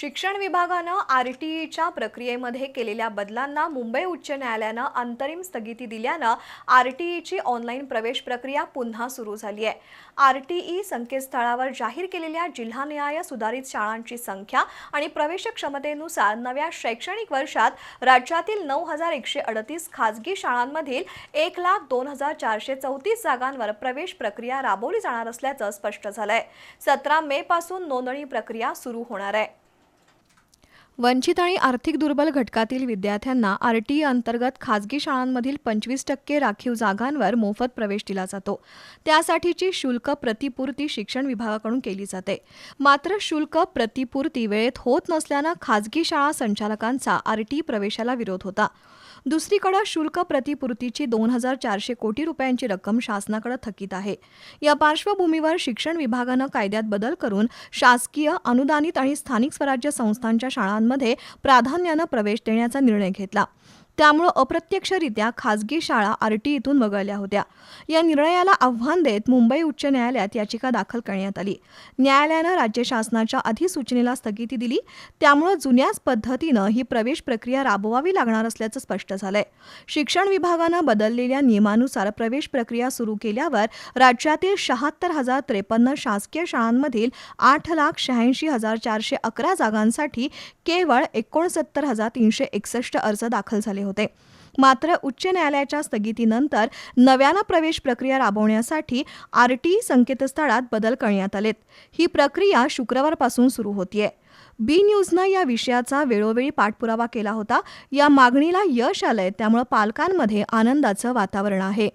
शिक्षण विभागानं R T ईच्या प्रक्रियेमध्ये केलेल्या बदलांना मुंबई उच्च न्यायालयानं अंतरिम स्थगिती दिल्यानं आर टी ईची ऑनलाईन प्रवेश प्रक्रिया पुन्हा सुरू झाली आहे. आर टी ई संकेतस्थळावर जाहीर केलेल्या जिल्हानिहाय सुधारित शाळांची संख्या आणि प्रवेश क्षमतेनुसार नव्या शैक्षणिक वर्षात राज्यातील नऊ हजार एकशे अडतीस खाजगी शाळांमधील एक लाख दोन हजार चारशे चौतीस जागांवर प्रवेश प्रक्रिया राबवली जाणार असल्याचं स्पष्ट झालंय. सतरा मे पासून नोंदणी प्रक्रिया सुरू होणार आहे. वंचित आणि आर्थिक दुर्बल घटकातील विद्यार्थ्यांना आर टी अंतर्गत खाजगी शाळांमधील पंचवीस टक्के राखीव जागांवर मोफत प्रवेश दिला जातो. त्यासाठीची शुल्क प्रतिपूर्ती शिक्षण विभागाकडून केली जाते. मात्र शुल्क प्रतिपूर्ती वेळेत होत नसल्यानं खाजगी शाळा संचालकांचा आर टी प्रवेशाला विरोध होता. दुसरीकडे शुल्क प्रतिपूर्तीची दोन हजार चारशे कोटी रुपयांची रक्कम शासनाकडे थकीत आहे. या पार्श्वभूमीवर शिक्षण विभागानं कायद्यात बदल करून शासकीय अनुदानित आणि स्थानिक स्वराज्य संस्थांच्या शाळांमध्ये प्राधान्यानं प्रवेश देण्याचा निर्णय घेतला. त्यामुळं अप्रत्यक्षरित्या खासगी शाळा आर टी इथून वगळल्या होत्या. या निर्णयाला आव्हान देत मुंबई उच्च न्यायालयात याचिका दाखल करण्यात आली. न्यायालयानं राज्य शासनाच्या अधिसूचनेला स्थगिती दिली. त्यामुळं जुन्याच पद्धतीनं ही प्रवेश प्रक्रिया राबवावी लागणार असल्याचं स्पष्ट झालंय. शिक्षण विभागानं बदललेल्या नियमानुसार प्रवेश प्रक्रिया सुरू केल्यावर राज्यातील शहात्तर हजार त्रेपन्न शासकीय शाळांमधील आठ लाख शहाऐंशी हजार चारशे अकरा जागांसाठी केवळ एकोणसत्तर हजार तीनशे एकसष्ट अर्ज दाखल झाले होते. मात्र उच्च न्यायालयाच्या स्थगितीनंतर नव्यानं प्रवेश प्रक्रिया राबवण्यासाठी आर टी संकेतस्थळात बदल करण्यात आलेत. ही प्रक्रिया शुक्रवारपासून सुरू होतीये. बी न्यूजनं या विषयाचा वेळोवेळी पाठपुरावा केला होता. या मागणीला यश आलंय त्यामुळे पालकांमध्ये आनंदाचं वातावरण आहे.